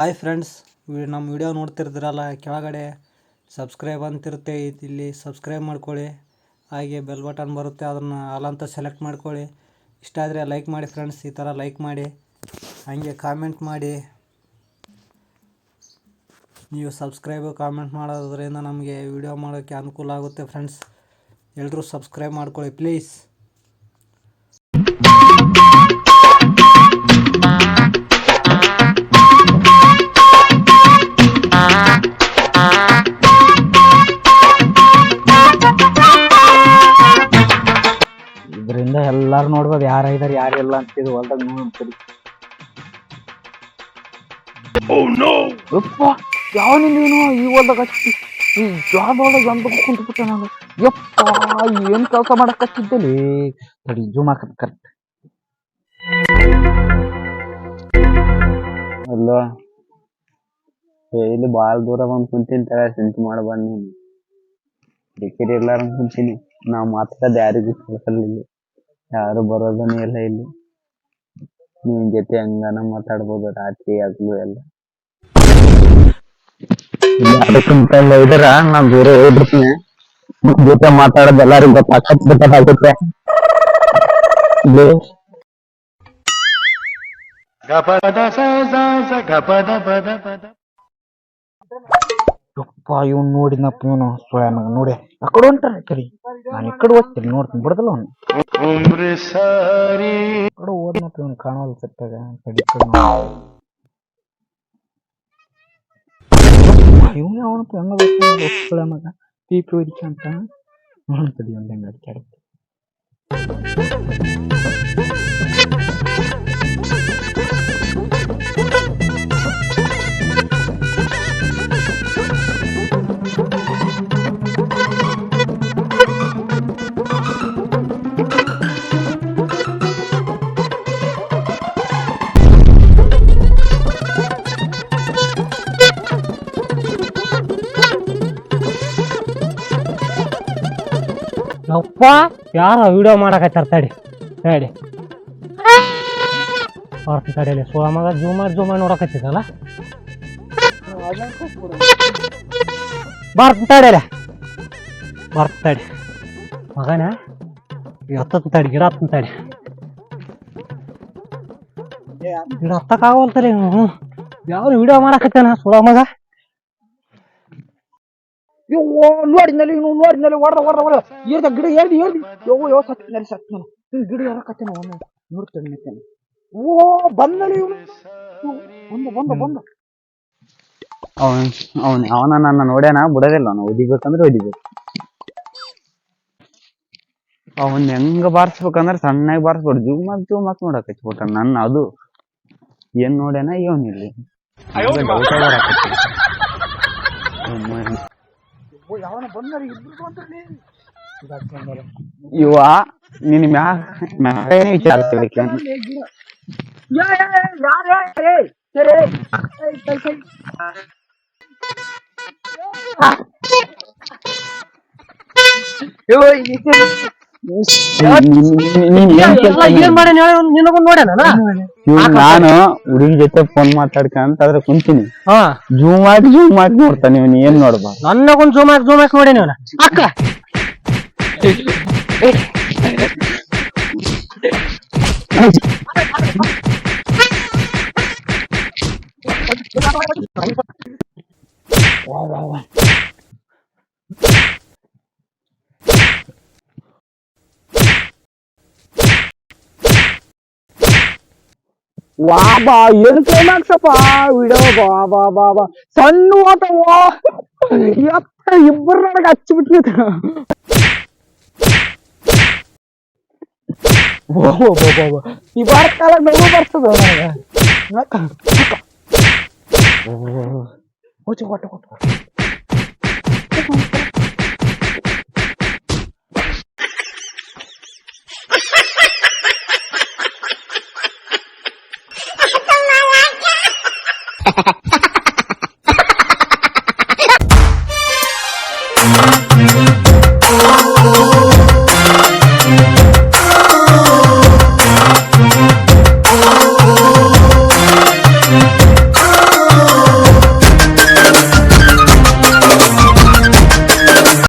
Hi friends ನಮ್ಮ video ನೋಡ್ತಿರ್ತೀರಲ್ಲ, ಕೆಳಗಡೆ ಸಬ್ಸ್ಕ್ರೈಬ್ ಅಂತಿರುತ್ತೆ. ಇಲ್ಲಿ ಸಬ್ಸ್ಕ್ರೈಬ್ ಮಾಡ್ಕೊಳ್ಳಿ. ಹಾಗೆ ಬೆಲ್ ಬಟನ್ ಬರುತ್ತೆ, ಅದನ್ನು ಅಲ್ಲಂತ ಸೆಲೆಕ್ಟ್ ಮಾಡ್ಕೊಳ್ಳಿ. ಇಷ್ಟ ಆದರೆ ಲೈಕ್ ಮಾಡಿ ಫ್ರೆಂಡ್ಸ್ ಈ ಥರ ಲೈಕ್ ಮಾಡಿ. ಹಾಗೆ ಕಾಮೆಂಟ್ ಮಾಡಿ. ನೀವು ಸಬ್ಸ್ಕ್ರೈಬ್ ಕಾಮೆಂಟ್ ಮಾಡೋದ್ರಿಂದ ನಮಗೆ ವಿಡಿಯೋ ಮಾಡೋಕ್ಕೆ ಅನುಕೂಲ ಆಗುತ್ತೆ ಫ್ರೆಂಡ್ಸ್ ಎಲ್ಲರೂ ಸಬ್ಸ್ಕ್ರೈಬ್ ಮಾಡ್ಕೊಳ್ಳಿ ಪ್ಲೀಸ್ ಇದರಿಂದ ಎಲ್ಲಾರು ನೋಡ್ಬೋದು ಯಾರ ಇದಾರ ಯಾರು ಇಲ್ಲ ಅಂತ ಇದು ಹೊಲ್ದಾಗ ನೋಡ್ತೀರಿ ಯಪ್ಪ ಯಾವ ನೀನು? ಈ ಹೊಲ್ದಾಗ ಹಚ್ಚಿ ಈ ಜಾಬ್ ಒಳಗೆ ಅಂತ ಕುಂತ್ಬಿಟ್ಟೆ ನಾನು. ಯಪ್ಪ ಏನ್ ಕೆಲಸ ಮಾಡಕ್ ಹಚ್ಚಿದ್ದಲ್ಲಿ ತಡಿ ಜೂಮ್ ಹಾಕದ್ ಕರೆಕ್ಟ್ ಅಲ್ಲೋ ಏ ಇಲ್ಲಿ ಬಾಳ ದೂರ ಬಂದು ಕುಂತೀನಿ ತಗ ಚಿಂತೆ ಮಾಡಬೇಡ ನೀನು. ಡಿಕ್ಕಿರಿ ಇರ್ಲಾರ ಕುಂತೀನಿ. ನಾವು ಮಾತಾಡೋದು ಯಾರಿಗೂ ಕೇಳ್ಸಲ್ಲ ಇಲ್ಲಿ ಯಾರು ಬರೋದನೇ ಇಲ್ಲ ಇಲ್ಲಿ. ನಿಮ್ ಜೊತೆ ಹಂಗಾನ ಮಾತಾಡ್ಬೋದು ರಾತ್ರಿ ಹಗ್ಲು ಎಲ್ಲ. ಅದಕ್ಕಿಂತ ಇದ್ರ ನಾನ್ ಬೇರೆ ಹೋಗ್ಬಿಡ್ತೀನಿ. ನಿಮ್ ಜೊತೆ ಮಾತಾಡೋದು ಎಲ್ಲರಿಗೂ ಗೊತ್ತಾಗತ್ ಗೊತ್ತಾಗುತ್ತೆ ಇಲ್ಲಿ ಯಪ್ಪ, ಇವ್ನು ನೋಡಿದ್ನಪ್ಪ ಇವನು ಸ್ವಯಂ ನೋಡಿ, ಆ ಕಡೆ ಹೊಂಟಾರ ಕರಿ ನಾನು ಈ ಕಡೆ ನೋಡ್ತೀನಿ, ಬಿಡದಲ್ಲ ಅವನು. ಕಡೆ ಓದ್ನಪ್ಪ ಇವನು ಕಾಣೋಲ್ಲ ಸತ್ತಾಗ ಇವನೇ ಅವನಪ್ಪ ಹೆಂಗ ಗೊತ್ತಿಲ್ಲ ಮಗ. ಪಿ ಪಿ ಹೊಡಿಕ ಅಂತ. ನೋಡ್ ತಡಿ, ಒಂದ್ ಹೆಂಗ ಯಪ್ಪ ಯಾರ ವಿಡಿಯೋ ಮಾಡಕತ್ತಾರ ತಡಿ. ತಡಿ. ಬರ್ತ ಕಡೆಯಲ್ಲಿ ಸೋಳ ಮಗ ಜೂಮ್ ಮಾಡಿ ಜೂಮ್ ಮಾಡಿ ನೋಡಕತ್ತಿದ್ದಲ್ಲ? ಬರ್ತ ತಡಿಯಲ್ಲ ಬರ್ತ ತಡಿ. ಮಗನ, ಎತ್ತತ್ತ ತಡಿ ಗಿಡ ಹತ್ತನ್ ತಡಿ. ಗಿಡ ಹತ್ತಕ್ಕಾಗಲ್ತರಿ ಹ್ಞೂ ಯಾವ ವಿಡಿಯೋ ಮಾಡಕತ್ತಾನ ಸೋಳ ಯವ್ವ ನೋಡಿದ್ನಲ್ಲಿ ಇವ್ನು ನೋಡಿದ್ನಲ್ಲಿ ಹೊಡ್ದ ಹೊಡ್ದ ಹೊಡ್ದ. ಏರ್ದ ಗಿಡ ಏರ್ದಿ ಏರ್ದಿ ಯೋ ಯೋ ಸತ್ತಿನಲ್ಲಿ ಸತ್ತಿನ ಇವ್ನು ಗಿಡ ಯಾರಕತ್ತೇನ ಅವನು. ನೋಡ್ತೇನೆ. ಓ ಬಂದಲ್ಲಿ ಇವನು. ಬಂದ ಬಂದ ಬಂದ. ಅವನ್ ಅವನ್ ಅವನ ನನ್ನ ನೋಡ್ಯಾನ? ಬಿಡೋದಿಲ್ಲ ಅವನು. ಓದಿಬೇಕಂದ್ರೆ ಹೊಡಿಬೇಕು ಅವನ್ ಹೆಂಗ ಬಾರಿಸ್ಬೇಕಂದ್ರೆ ಸಣ್ಣಾಗಿ ಬಾರಿಸ್ಬಾರ್ದು ಜೂಮ್ ಮತ್ ಜೂಮ್ ಮತ್ ನೋಡಕ್ ಹಚ್ಬಿಟ್ಟ ನನ್ನ ಅದು. ಏನ್ ನೋಡ್ಯಾನ? ಇವನ್ ಇಲ್ಲಿ ಇವ ನಿನ್ ಮ್ಯಾಗ ಮ್ಯಾಗ ಏನ್ ವಿಚಾರಿಸ್ಬೇಕು ಯಾ ನೀನ್ ಹುಡುಗಿ ಜೊತೆ ಫೋನ್ ಮಾತಾಡ್ಕಂತ ಅದ್ರ ಕುಂತೀನಿ. ಹಾ. ಜೂಮ್ ಮಾಡಿ ಜೂಮ್ ಮಾಡಿ ನೋಡ್ತಾನೆ ಇವನ್ ಏನ್ ನೋಡ್ಬಾ? ನನ್ನಗೊಂದು ಜೂಮ್ ಹಾಕಿ ಜೂಮ್ ಹಾಕಿ ನೋಡಿ ನೀವು ಅಕ್ಕ. ವಾ ಬಾ ಏನ್ ಕ್ಲೈಮ್ಯಾಕ್ಸಪ್ಪ ವಿಡಿಯೋ ಬಾ ಬಾ ಬಾ ಬಾ ಸಣ್ಣ ಓಟವ ಯಪ್ಪ ಇಬ್ಬರು ನನಗೆ ಹಚ್ಚಿ ಬಿಟ್ಟಿದ ಈ ಬಾರ ಕಾಲ ನಗು ಬರ್ತದ ನನಗೆ. ಓಚೆ ಕೊಟ್ಟು, ಕೊಟ್ಟ.